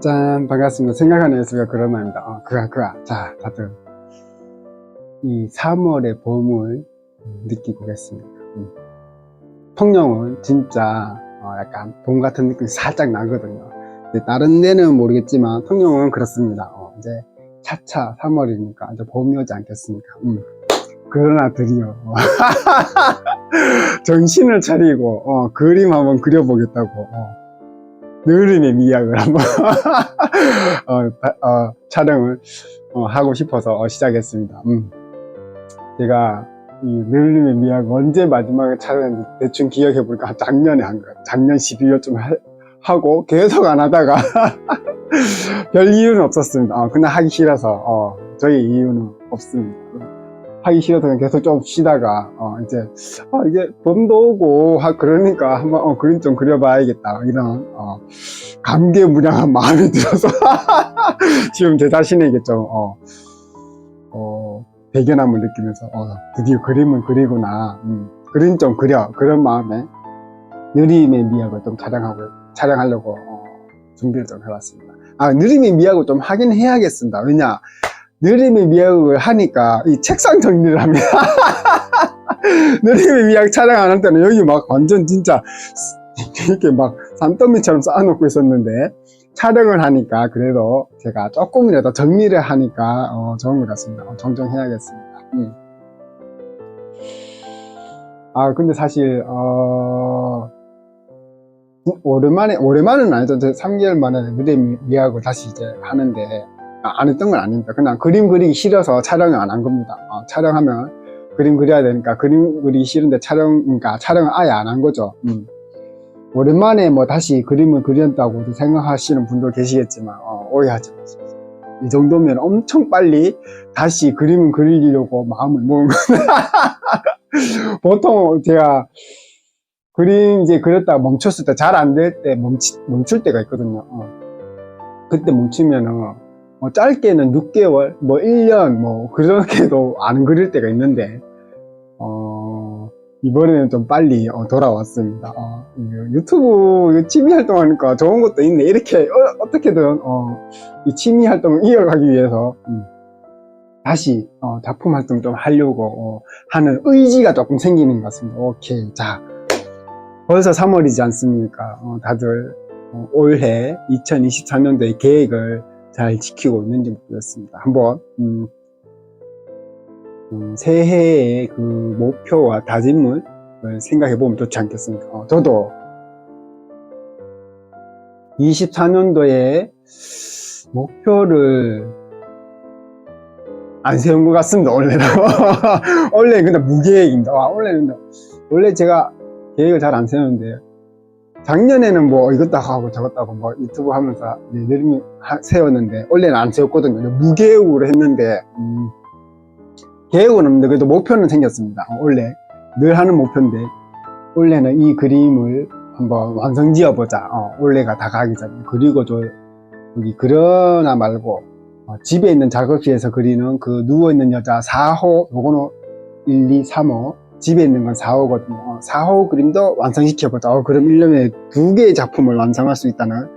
짠 반갑습니다. 생각하는 예수가 그런 말입니다. 어, 그가 그가. 자 다들. 이 3월의 봄을 느끼고 계십니다. 음. 통영은 진짜 어, 약간 봄 같은 느낌이 살짝 나거든요. 다른 데는 모르겠지만 통영은 그렇습니다. 어, 이제 차차 3월이니까 이제 봄이 오지 않겠습니까? 음. 그러나 드디어 어, 정신을 차리고 어, 그림 한번 그려보겠다고. 어. 느림의 미학을 한번 어, 다- 어, 촬영을 어, 하고 싶어서 어, 시작했습니다. 음. 제가 이 느림의 미학 언제 마지막에 촬영했는지 대충 기억해 볼까 작년에 한 거예요. 작년 12월쯤 하고 계속 안 하다가 별 이유는 없었습니다. 어, 그냥 하기 싫어서 어, 저희 이유는 없습니다. 하기 싫어서 그냥 계속 좀 쉬다가 어, 이제 어, 이제 봄도 오고 하, 그러니까 한번 어, 그림 좀 그려봐야겠다 이런 어, 감개무량한 마음이 들어서 지금 제 자신에게 좀 어, 어, 대견함을 느끼면서 어, 드디어 그림을 그리구나 음, 그림 좀 그려 그런 마음에 느림의 미학을 좀 촬영하고 촬영하려고 어, 준비를 좀 해봤습니다. 아 느림의 미학을 좀 하긴 해야겠습니다. 왜냐 느림의 미학을 하니까 이 책상 정리를 합니다. 느림의 미학 촬영 안 할 때는 여기 막 완전 진짜 이렇게 막 산더미처럼 쌓아놓고 있었는데 촬영을 하니까 그래도 제가 조금이라도 정리를 하니까 어, 좋은 것 같습니다. 어, 종종 해야겠습니다. 음. 아 근데 사실 어, 오랜만에 오랜만은 아니죠. 저 3개월 만에 느림 미학을 다시 이제 하는데 아, 안 했던 건 아닙니다. 그냥 그림 그리기 싫어서 촬영을 안 한 겁니다. 어, 촬영하면 그림 그려야 되니까 그림 그리기 싫은데 촬영, 그러니까 촬영을 아예 안 한 거죠. 음. 오랜만에 뭐 다시 그림을 그렸다고 생각하시는 분도 계시겠지만, 어, 오해하지 마세요. 이 정도면 엄청 빨리 다시 그림을 그리려고 마음을 먹은 거 보통 제가 그림 이제 그렸다가 멈췄을 때 잘 안 될 때 멈출 때가 있거든요. 어. 그때 멈추면은 뭐 짧게는 6개월, 뭐 1년, 뭐 그렇게도 안 그릴 때가 있는데 어, 이번에는 좀 빨리 어, 돌아왔습니다. 어, 이 유튜브 취미 활동하니까 좋은 것도 있네. 이렇게 어, 떻게든이 취미 활동을 이어가기 위해서 음, 다시 어, 작품 활동 좀 하려고 어, 하는 의지가 조금 생기는 것 같습니다. 오케이, 자 벌써 3월이지 않습니까? 어, 다들 어, 올해 2024년도의 계획을 잘 지키고 있는지 모르겠습니다. 한번 음, 음, 새해의 그 목표와 다짐을 생각해 보면 좋지 않겠습니까? 어, 저도 24년도에 목표를 안 세운 것 같습니다. 원래는 원래 근데 무계획입니다. 와, 원래는 원래 제가 계획을 잘 안 세우는데 작년에는 뭐 이것도 하고 저것도 하고 뭐 유튜브 하면서 내림이 세웠는데 원래는 안 세웠거든요. 무계획으로 했는데 음, 계획은 없는데 그래도 목표는 생겼습니다. 어, 원래 늘 하는 목표인데 원래는 이 그림을 한번 완성 지어보자. 어, 원래가 다 가기 전에 그리고 저 여기 그러나 말고 어, 집에 있는 작업실에서 그리는 그 누워있는 여자 4호 요거는 1, 2, 3호 집에 있는 건 4호거든요. 어, 4호 그림도 완성시켜보자. 어, 그럼 1년에 두 개의 작품을 완성할 수 있다는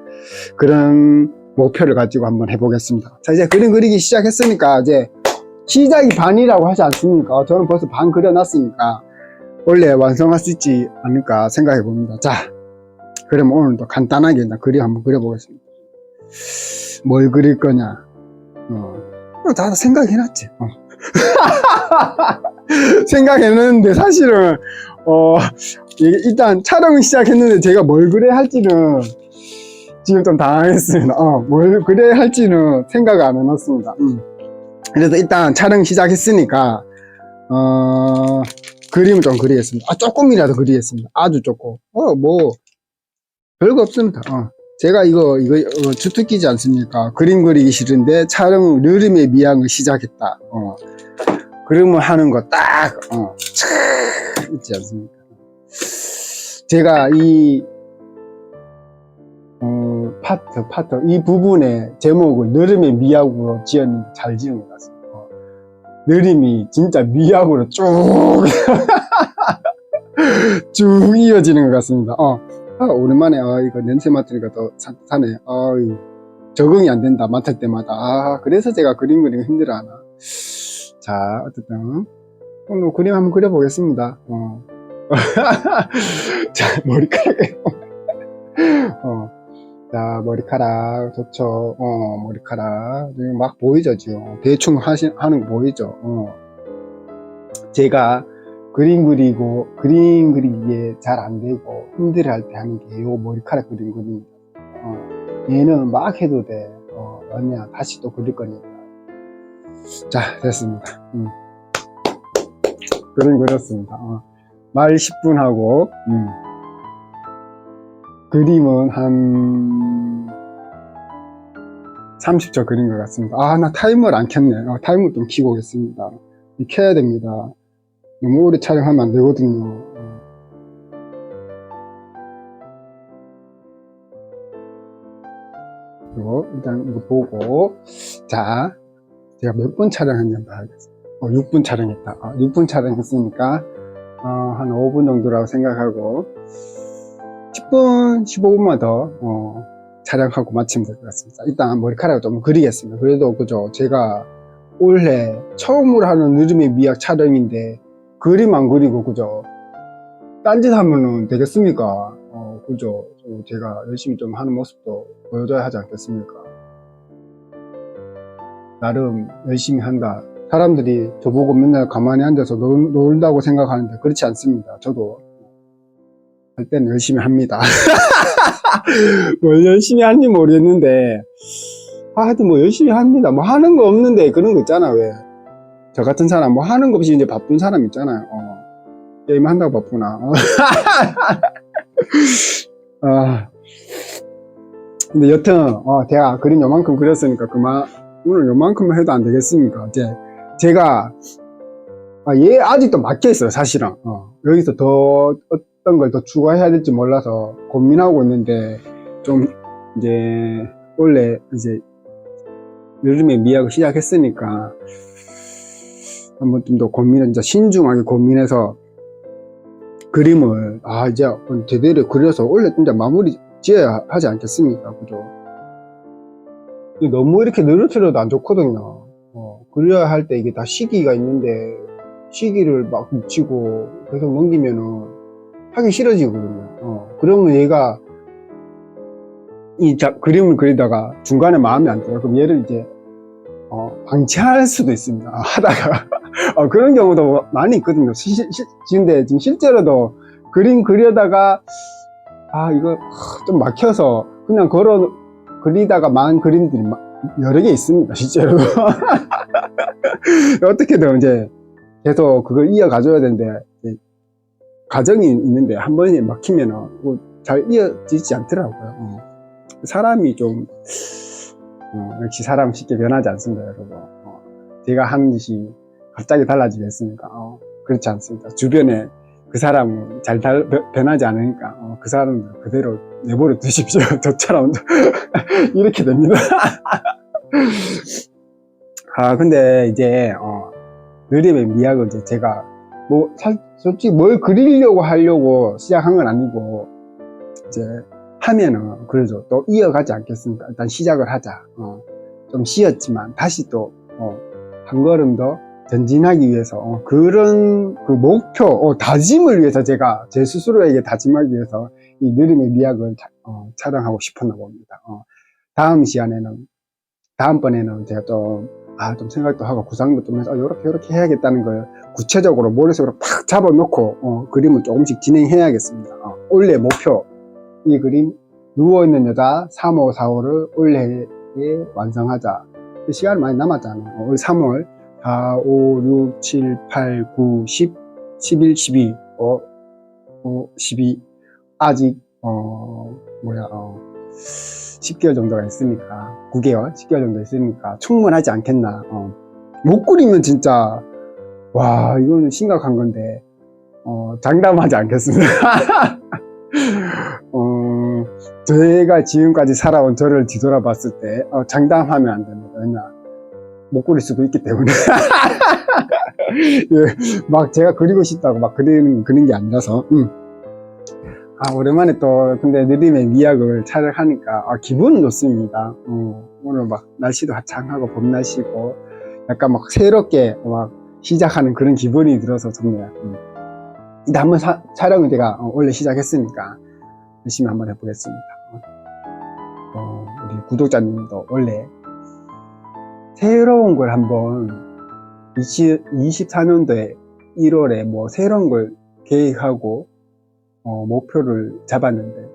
그런 목표를 가지고 한번 해보겠습니다. 자, 이제 그림 그리기 시작했으니까 이제 시작이 반이라고 하지 않습니까? 어, 저는 벌써 반 그려놨으니까 원래 완성할 수 있지 않을까 생각해 봅니다. 자, 그럼 오늘도 간단하게 그림 한번 그려보겠습니다. 뭘 그릴 거냐? 어, 어, 다 생각해놨지. 어. 생각했는데 사실은 어 일단 촬영을 시작했는데 제가 뭘 그래야 할지는 지금 좀 당황했습니다. 어, 뭘 그래야 할지는 생각을 안 해놨습니다. 음. 그래서 일단 촬영 시작했으니까 어, 그림을 좀 그리겠습니다. 아 조금이라도 그리겠습니다. 아주 조금. 어 뭐 별거 없습니다. 어. 제가 이거 이거 어, 주특기지 않습니까? 그림 그리기 싫은데 촬영 느림의 미학을 시작했다. 어. 그림을 하는 거 딱, 어, 촤, 있지 않습니까? 제가 이, 어, 파트, 파트, 이 부분의 제목을 느림의 미학으로 지었는데 잘 지은 것 같습니다. 어, 느림이 진짜 미학으로 쭉, 쭉 이어지는 것 같습니다. 어, 아, 오랜만에, 아, 이거 냄새 맡으니까 더 산뜻하네. 적응이 안 된다 맡을 때마다 아 그래서 제가 그림 그리기 힘들어 하나 자 어쨌든. 오늘 그림 한번 그려보겠습니다. 어. 자 머리카락. 어. 자 머리카락 좋죠. 어 머리카락. 막 보이죠 지금. 대충 하시, 하는 거 보이죠? 어. 제가 그림 그리고 그림 그리기에 잘 안 되고 힘들어 할 때 하는 게 요 머리카락 그림 그립니다. 어. 얘는 막 해도 돼. 어, 왜냐 다시 또 그릴 거니까 자 됐습니다 음. 그림 그렸습니다 어. 말 10분 하고 음. 그림은 한 30초 그린 것 같습니다. 아, 나 타이머를 안 켰네. 어, 타이머 좀 켜고 오겠습니다. 이 켜야 됩니다. 너무 오래 촬영하면 안 되거든요. 어. 그리고 일단 이거 보고, 자, 제가 몇 분 촬영했는지 봐야겠어요. 어, 6분 촬영했다. 어, 6분 촬영했으니까, 어, 한 5분 정도라고 생각하고, 10분, 15분만 더, 어, 촬영하고 마치면 될 것 같습니다. 일단 머리카락을 좀 그리겠습니다. 그래도 그죠. 제가 올해 처음으로 하는 느름의 미학 촬영인데, 그림 안 그리고, 그죠. 딴짓 하면은 되겠습니까? 어, 그죠. 좀 제가 열심히 좀 하는 모습도 보여줘야 하지 않겠습니까? 나름 열심히 한다. 사람들이 저보고 맨날 가만히 앉아서 놀, 놀다고 생각하는데 그렇지 않습니다. 저도 할 때는 열심히 합니다. 뭘 열심히 하는지 모르겠는데, 아, 하여튼 뭐 열심히 합니다. 뭐 하는 거 없는데 그런 거 있잖아, 왜. 저 같은 사람, 뭐 하는 거 없이 이제 바쁜 사람 있잖아요. 어. 게임 한다고 바쁘나. 어. 아. 근데 여튼, 어, 제가 그림 요만큼 그렸으니까 그만, 오늘 요만큼만 해도 안 되겠습니까? 이제, 제가, 아, 얘 아직도 막혀 있어요, 사실은. 어. 여기서 더, 어떤 걸 더 추가해야 될지 몰라서 고민하고 있는데 좀 이제 원래 이제 요즘에 미학을 시작했으니까 한번 좀 더 고민을 이제 신중하게 고민해서 그림을 아 이제 제대로 그려서 원래 진짜 마무리 지어야 하지 않겠습니까 그죠 너무 이렇게 늘어뜨려도 안 좋거든요 어, 그려야 할 때 이게 다 시기가 있는데 시기를 막 묻히고 계속 넘기면은 하기 싫어지거든요. 어, 그러면 얘가 이 자, 그림을 그리다가 중간에 마음에 안 들어. 그럼 얘를 이제 어, 방치할 수도 있습니다. 아, 하다가 어, 그런 경우도 많이 있거든요. 시, 시, 근데 지금 실제로도 그림 그려다가 아 이거 좀 막혀서 그냥 걸어 그리다가 만 그림들이 막 여러 개 있습니다. 실제로 어떻게든 이제 계속 그걸 이어가줘야 되는데 과정이 있는데 한 번에 막히면은 뭐잘 이어지지 않더라고요. 어. 사람이 좀 어, 역시 사람 쉽게 변하지 않습니다, 여러분. 어, 제가 하는 짓이 갑자기 달라지겠습니까? 어, 그렇지 않습니다. 주변에 그 사람은 잘 달- 변- 변하지 않으니까 어, 그 사람을 그대로 내버려 두십시오. 저처럼 이렇게 됩니다. 아 근데 이제 어, 느림의 미학은 이제 제가 뭐 살- 솔직히 뭘 그리려고 하려고 시작한 건 아니고 이제 하면은 그래도 또 이어가지 않겠습니까? 일단 시작을 하자. 어, 좀 쉬었지만 다시 또 어, 한 걸음 더 전진하기 위해서 어, 그런 그 목표, 어, 다짐을 위해서 제가 제 스스로에게 다짐하기 위해서 이 느림의 미학을 차- 어, 촬영하고 싶었나 봅니다. 어, 다음 시간에는 다음번에는 제가 좀 아, 좀 생각도 하고 구상도 좀 해서, 아, 요렇게, 요렇게 해야겠다는 걸 구체적으로 머릿속으로 팍 잡아놓고, 어, 그림을 조금씩 진행해야겠습니다. 어, 올해 목표. 이 그림, 누워있는 여자 3호, 4호를 올해에 완성하자. 시간이 많이 남았잖아요. 어, 올 3월, 4, 5, 6, 7, 8, 9, 10, 11, 12, 어, 어, 12. 아직, 어, 뭐야, 어, 10개월 정도가 있으니까 9개월, 10개월 정도 있으니까 충분하지 않겠나. 어. 못 그리면 진짜 와 이거는 심각한 건데 어, 장담하지 않겠습니다. 어, 제가 지금까지 살아온 저를 뒤돌아봤을 때 어, 장담하면 안 됩니다. 왜냐 못 그릴 수도 있기 때문에 예, 막 제가 그리고 싶다고 막 그리는 그런 게 아니라서 음. 아, 오랜만에 또, 근데 느림의 미학을 촬영하니까, 아, 기분은 좋습니다. 어, 오늘 막, 날씨도 화창하고, 봄 날씨고, 약간 막 새롭게 막 시작하는 그런 기분이 들어서 좋네요. 음. 일단 한번 사- 촬영을 제가 어, 원래 시작했으니까, 열심히 한번 해보겠습니다. 어, 우리 구독자님도 원래, 새로운 걸 한번, 20, 24년도에 1월에 뭐, 새로운 걸 계획하고, 어, 목표를 잡았는데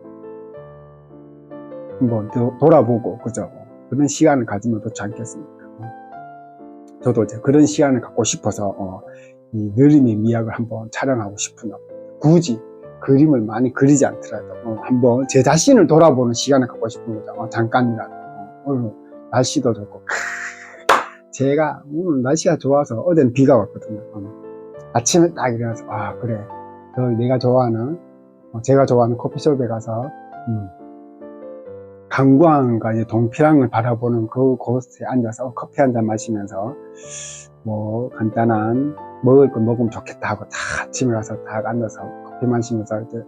한번 도- 돌아보고 그죠? 그런 시간을 가지면 좋지 않겠습니까? 어. 저도 이제 그런 시간을 갖고 싶어서 어, 이 느림의 미학을 한번 촬영하고 싶은 거 굳이 그림을 많이 그리지 않더라도 어, 한번 제 자신을 돌아보는 시간을 갖고 싶은 거죠. 어, 잠깐이라도. 어, 오늘 날씨도 좋고 제가 오늘 날씨가 좋아서 어제는 비가 왔거든요 어. 아침에 딱 일어나서 아 그래 저 내가 좋아하는 어, 제가 좋아하는 커피숍에 가서 음, 강광과 이제 동피랑을 바라보는 그 곳에 앉아서 커피 한 잔 마시면서 뭐 간단한 먹을 거 먹으면 좋겠다 하고 딱 아침에 가서 딱 앉아서 커피 마시면서 이제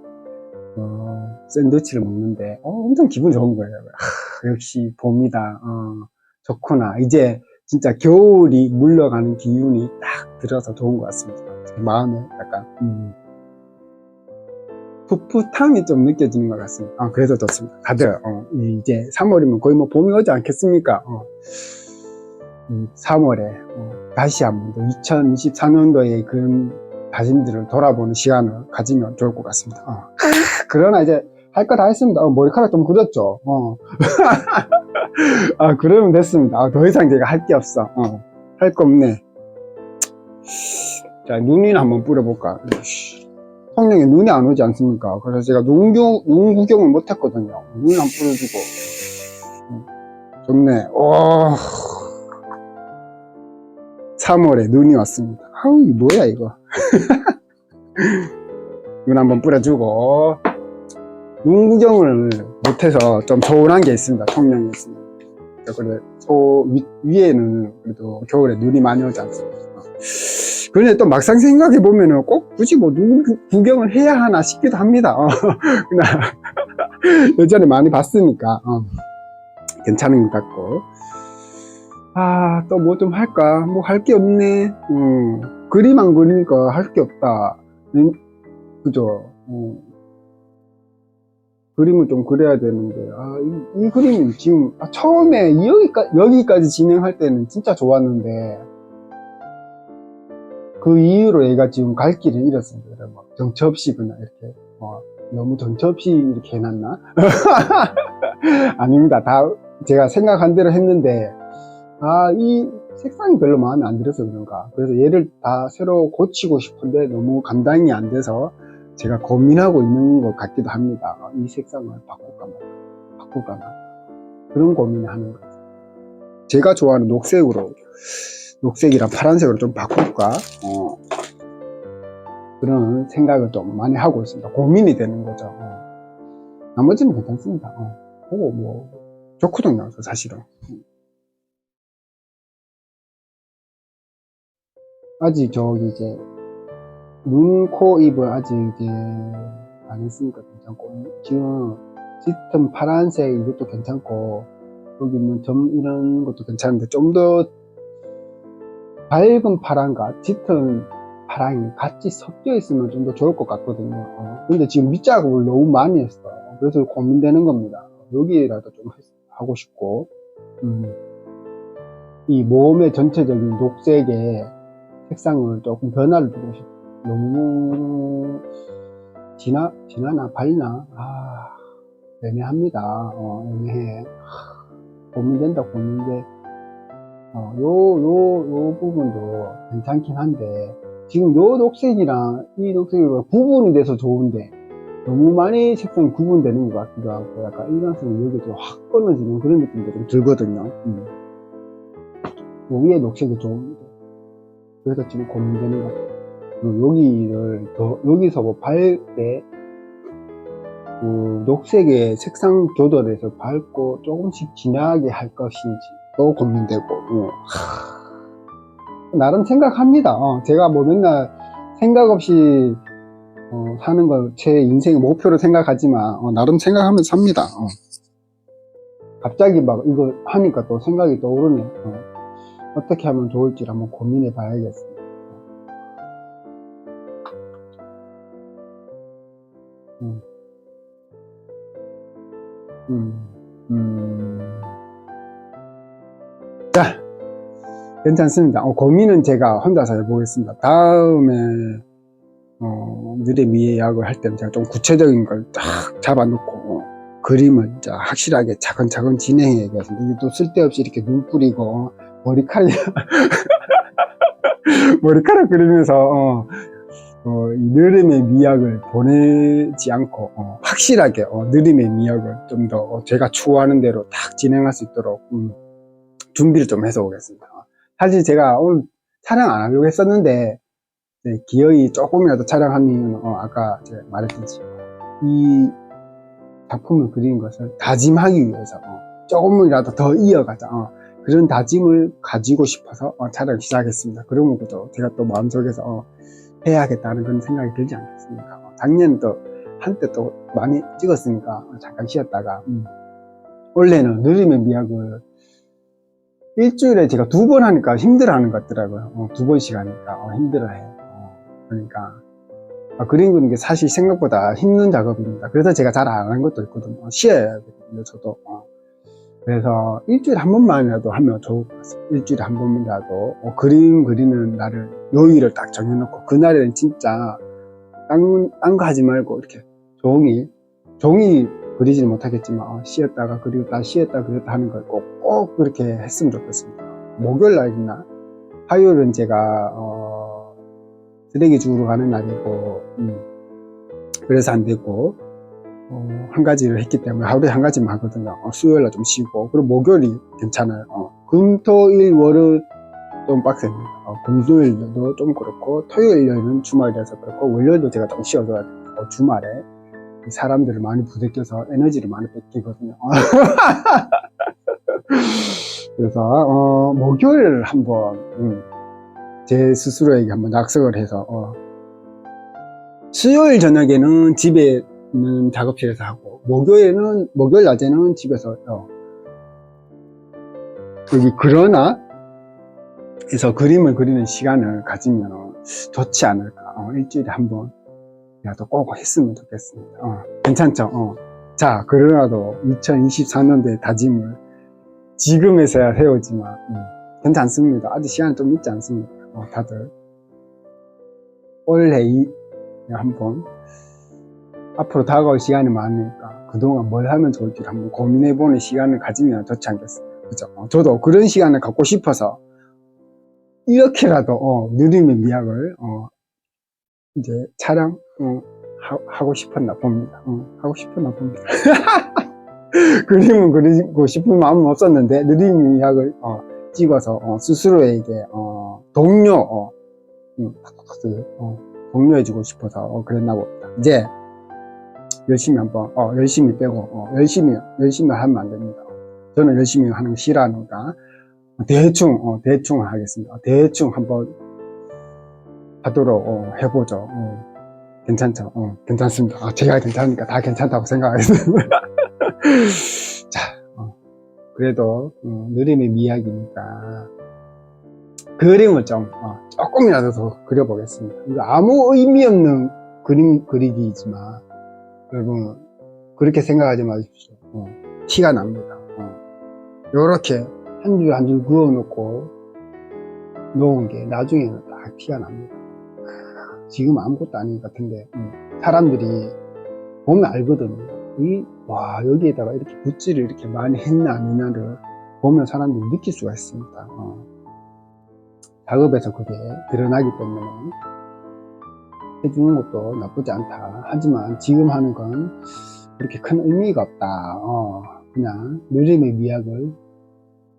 어, 샌드위치를 먹는데 어, 엄청 기분 좋은 거예요. 아, 역시 봄이다. 어, 좋구나. 이제 진짜 겨울이 물러가는 기운이 딱 들어서 좋은 것 같습니다. 제 마음에 약간 음, 풋풋함이 좀 느껴지는 것 같습니다. 아, 그래서 좋습니다. 다들, 어, 이제 3월이면 거의 뭐 봄이 오지 않겠습니까? 어, 3월에, 다시 한번 2024년도의 그런 다짐들을 돌아보는 시간을 가지면 좋을 것 같습니다. 어. 그러나 이제 할 거 다 했습니다. 어, 머리카락 좀 그렸죠. 어. 아, 그러면 됐습니다. 아, 더 이상 제가 할 게 없어. 어. 할 거 없네. 자, 눈이나 한번 뿌려볼까. 성령에 눈이 안 오지 않습니까? 그래서 제가 눈, 구- 눈 구경을 못 했거든요. 눈한 뿌려주고. 음, 좋네. 오. 3월에 눈이 왔습니다. 아우, 이 뭐야, 이거. 눈 한번 뿌려주고. 눈 구경을 못해서 좀 서운한 게 있습니다. 성령에 있습니다. 그래, 소, 위, 위에는 그래도 겨울에 눈이 많이 오지 않습니까? 그런데 또 막상 생각해 보면은 꼭 굳이 뭐 구- 구경을 해야 하나 싶기도 합니다. 어, 예전에 많이 봤으니까 어, 괜찮은 것 같고 아 또 뭐 좀 할까 뭐 할 게 없네 음, 그림 안 그리니까 할 게 없다 음, 그죠 어. 그림을 좀 그려야 되는데 아, 이, 이 그림이 지금 아, 처음에 여기까지, 여기까지 진행할 때는 진짜 좋았는데 그 이후로 얘가 지금 갈 길을 잃었습니다. 막 정처 없이 그냥 이렇게 뭐 너무 정처 없이 이렇게 해놨나? 아닙니다. 다 제가 생각한 대로 했는데 아 이 색상이 별로 마음에 안 들어서 그런가. 그래서 얘를 다 새로 고치고 싶은데 너무 감당이 안 돼서 제가 고민하고 있는 것 같기도 합니다. 아, 이 색상을 바꿀까 말까, 바꿀까 말까. 그런 고민을 하는 거죠. 제가 좋아하는 녹색으로 녹색이랑 파란색으로 좀 바꿀까? 어. 그런 생각을 좀 많이 하고 있습니다. 고민이 되는 거죠. 어. 나머지는 괜찮습니다. 어. 보고 뭐 좋거든요, 저 사실은. 아직 저기 이제 눈, 코, 입을 아직 이제 안 했으니까 괜찮고 지금 짙은 파란색 이것도 괜찮고 여기 있는 점 이런 것도 괜찮은데 좀 더 밝은 파란과 짙은 파랑이 같이 섞여 있으면 좀 더 좋을 것 같거든요. 어, 근데 지금 밑작업을 너무 많이 했어. 그래서 고민되는 겁니다. 여기라도 좀 했- 하고 싶고, 음, 이 몸의 전체적인 녹색의 색상을 조금 변화를 주고 싶어. 너무 진하, 진하나 밝나? 아, 애매합니다. 어, 애매해. 하, 고민된다, 고민돼. 어, 요, 요, 요 부분도 괜찮긴 한데, 지금 요 녹색이랑 이 녹색이 구분이 돼서 좋은데, 너무 많이 색상이 구분되는 것 같기도 하고, 약간 일관성이 여기 좀확 끊어지는 그런 느낌도 좀 들거든요. 음. 요 위에 녹색이 좋은데, 그래서 지금 고민되는 것 같아요. 그리고 여기를 더, 여기서 뭐 밝게, 그 녹색의 색상 조절해서 밝고 조금씩 진하게 할 것인지 또 고민되고 어. 하, 나름 생각합니다 어, 제가 뭐 맨날 생각 없이 어, 사는 걸 제 인생의 목표로 생각하지만 어, 나름 생각하면서 삽니다. 어. 갑자기 막 이거 하니까 또 생각이 떠오르네. 어. 어떻게 하면 좋을지 한번 고민해 봐야겠습니 음. 음. 음. 자, 괜찮습니다. 어, 고민은 제가 혼자서 해보겠습니다. 다음에 어, 느레미 예약을 할 때는 제가 좀 구체적인 걸 딱 잡아놓고 어, 그림을 진짜 확실하게 차근차근 진행해야겠습니다. 이게 또 쓸데없이 이렇게 눈 뿌리고 어, 머리카락 머리카락 그리면서 어, 어, 이 느림의 미학을 보내지 않고 어, 확실하게 어, 느림의 미학을 좀 더 어, 제가 추구하는 대로 딱 진행할 수 있도록 음, 준비를 좀 해서 오겠습니다. 어, 사실 제가 오늘 촬영 안 하려고 했었는데 네, 기어이 조금이라도 이유는 어, 아까 제가 말했듯이 이 작품을 그리는 것을 다짐하기 위해서 어, 조금이라도 더 이어가자 어, 그런 다짐을 가지고 싶어서 어, 촬영 시작했습니다. 그러면 또 제가 또 마음속에서 어, 해야겠다는 그런 생각이 들지 않겠습니까? 어, 작년 또 한때 또 많이 찍었으니까 어, 잠깐 쉬었다가 음. 원래는 느림의 미학을 일주일에 제가 두 번 하니까 힘들어하는 것 같더라고요. 어, 두 번씩 하니까 어, 힘들어해. 어, 그러니까 아, 그림 그리는 게 사실 생각보다 힘든 작업입니다. 그래서 제가 잘 안 하는 것도 있거든요. 어, 쉬어야 되거든요, 저도. 어. 그래서 일주일에 한 번만이라도 하면 좋을 것 같습니다. 일주일에 한 번이라도 어, 그림 그리는 날을 요일을 딱 정해놓고 그날에는 진짜 딴, 딴거 하지 말고 이렇게 종이 종이 그리지는 못하겠지만 어, 쉬었다가 그리고 다 쉬었다 그렸다 하는 걸 꼭 꼭 그렇게 했으면 좋겠습니다. 목요일 날이나 화요일은 제가 어, 쓰레기 주우러 가는 날이고 음, 그래서 안 되고 어, 한 가지를 했기 때문에 하루에 한 가지만 하거든요. 어, 수요일 날 좀 쉬고 그리고 목요일이 괜찮아요. 어, 금, 토, 일, 월은 좀 빡셉니다. 어, 금요일도 좀 그렇고 토요일, 일요일은 주말이라서 그렇고 월요일도 제가 좀 쉬어줘야 돼요. 어, 주말에 이 사람들을 많이 부대껴서 에너지를 많이 뺏기거든요. 그래서 어, 목요일 한번 음, 제 스스로에게 한번 약속을 해서 어, 수요일 저녁에는 집에 있 는 작업실에서 하고 목요일은 목요일 낮에는 집에서 어, 여기 그러나 에서 그림을 그리는 시간을 가지면 좋지 않을까. 어, 일주일에 한 번 이라도 꼭 했으면 좋겠습니다. 어, 괜찮죠? 어. 자 그러나도 2024년도의 다짐을 지금에서야 세우지만 음, 괜찮습니다. 아직 시간 좀 있지 않습니까 어, 다들. 올해 이 한번 앞으로 다가올 시간이 많으니까 그동안 뭘 하면 좋을지 한번 고민해보는 시간을 가지면 좋지 않겠습니까 그죠? 어, 저도 그런 시간을 갖고 싶어서 이렇게라도 어, 느림의 미학을 어, 이제 촬영 어, 하, 고 싶었나 봅니다. 어, 하고 싶었나 봅니다. 그림은 그리고 싶은 마음은 없었는데 느림의 미학을 어, 찍어서 어, 스스로에게 어, 동료 어, 음, 어, 동료해주고 싶어서 어, 그랬나 봅니다. 이제 열심히 한번 어, 열심히 빼고 어, 열심히 열심히 하면 안 됩니다. 저는 열심히 하는 거 싫어하니까 대충 어, 대충 하겠습니다. 대충 한번 하도록 어, 해보죠. 어, 괜찮죠? 어, 괜찮습니다. 아, 제가 괜찮으니까 다 괜찮다고 생각하겠습니다. 자, 어, 그래도 어, 느림의 미학이니까 그림을 좀 어, 조금이라도 더 그려보겠습니다. 아무 의미 없는 그림 그리기이지만 여러분 그렇게 생각하지 마십시오. 어, 티가 납니다. 이렇게 한 줄 한 줄 그어놓고 놓은 게 나중에는 다 티가 납니다. 지금 아무것도 아닌 것 같은데 음, 사람들이 보면 알거든요. 이, 와 여기에다가 이렇게 붓질을 이렇게 많이 했나 안 했나를 보면 사람들이 느낄 수가 있습니다. 어. 작업에서 그게 드러나기 때문에 해주는 것도 나쁘지 않다. 하지만 지금 하는 건 그렇게 큰 의미가 없다. 어, 그냥 느림의 미학을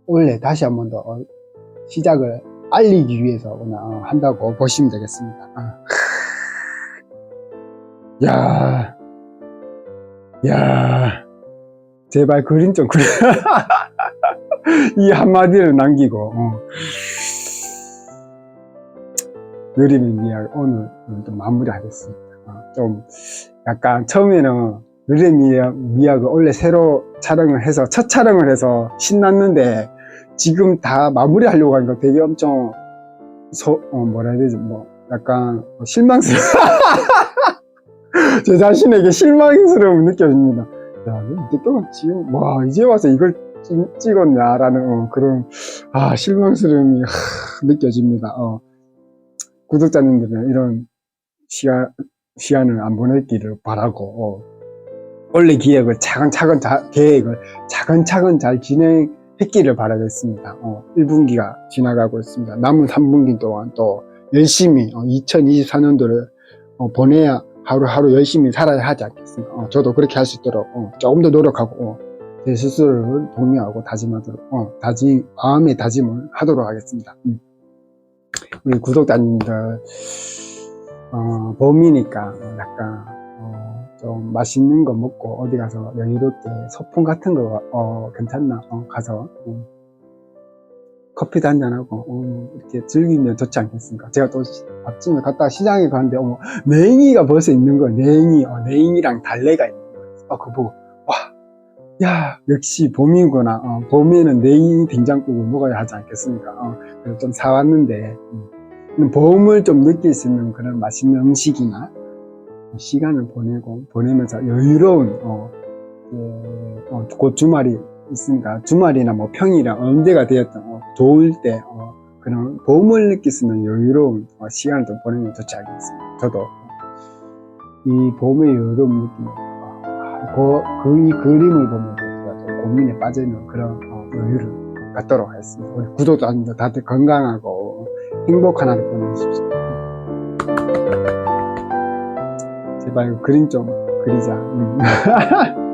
원래 다시 한 번더 어, 시작을 알리기 위해서 그냥 한다고 보시면 되겠습니다. 아. 야, 야, 제발 그림 좀 그려. 이 한마디를 남기고, 어. 느림의 미학 오늘 좀 마무리하겠습니다. 어, 좀 약간 처음에는 르레미야가 원래 새로 촬영을 해서 첫 촬영을 해서 신났는데 지금 다 마무리하려고 하니까 되게 엄청 소, 어, 뭐라 해야 되지 뭐 약간 실망스러워 제 자신에게 실망스러움이 느껴집니다 야 이때 동안 지금 와 이제 와서 이걸 찍- 찍었냐라는 어, 그런 아 실망스러움이 하, 느껴집니다 어. 구독자님들은 이런 시간, 시간을 안 보냈기를 바라고, 어. 원래 기획을 차근차근, 자- 계획을 차근차근 잘 진행했기를 바라겠습니다. 어, 1분기가 지나가고 있습니다. 남은 3분기 동안 또 열심히, 2024년도를 어, 보내야 하루하루 열심히 살아야 하지 않겠습니까? 어, 저도 그렇게 할 수 있도록, 어, 조금 더 노력하고, 어, 제 스스로를 독려하고 다짐하도록, 어, 다짐, 마음의 다짐을 하도록 하겠습니다. 음. 우리 구독자님들 어, 봄이니까 약간 어, 좀 맛있는 거 먹고 어디 가서 여유롭게 소풍 같은 거 어, 괜찮나 어, 가서 어, 커피도 한잔하고 어, 이렇게 즐기면 좋지 않겠습니까? 제가 또 시- 아침에 갔다가 시장에 갔는데 어머 냉이가 벌써 있는 거예요. 냉이, 어, 냉이랑 달래가 있는 거예요. 어, 그거 보고 와, 야 역시 봄이구나. 어, 봄에는 냉이 된장국을 먹어야 하지 않겠습니까? 어, 그래서 좀 사왔는데 음, 봄을 좀 느낄 수 있는 그런 맛있는 음식이나 시간을 보내고 보내면서 여유로운 어, 예, 어, 곧 주말이 있으니까 주말이나 뭐 평일이나 언제가 되었든 어, 좋을 때 어, 그런 봄을 느낄 수 있는 여유로운 어, 시간을 좀 보내면 좋지 않겠습니까? 저도 이 봄의 여유로운 느낌, 어, 그, 그, 이 그림을 보면서 제가 좀 고민에 빠져있는 그런 어, 여유를 갖도록 하겠습니다. 우리 구독자님들 다들 건강하고 행복한 하루 보내십시오. 제발 그림 좀 그리자. 음.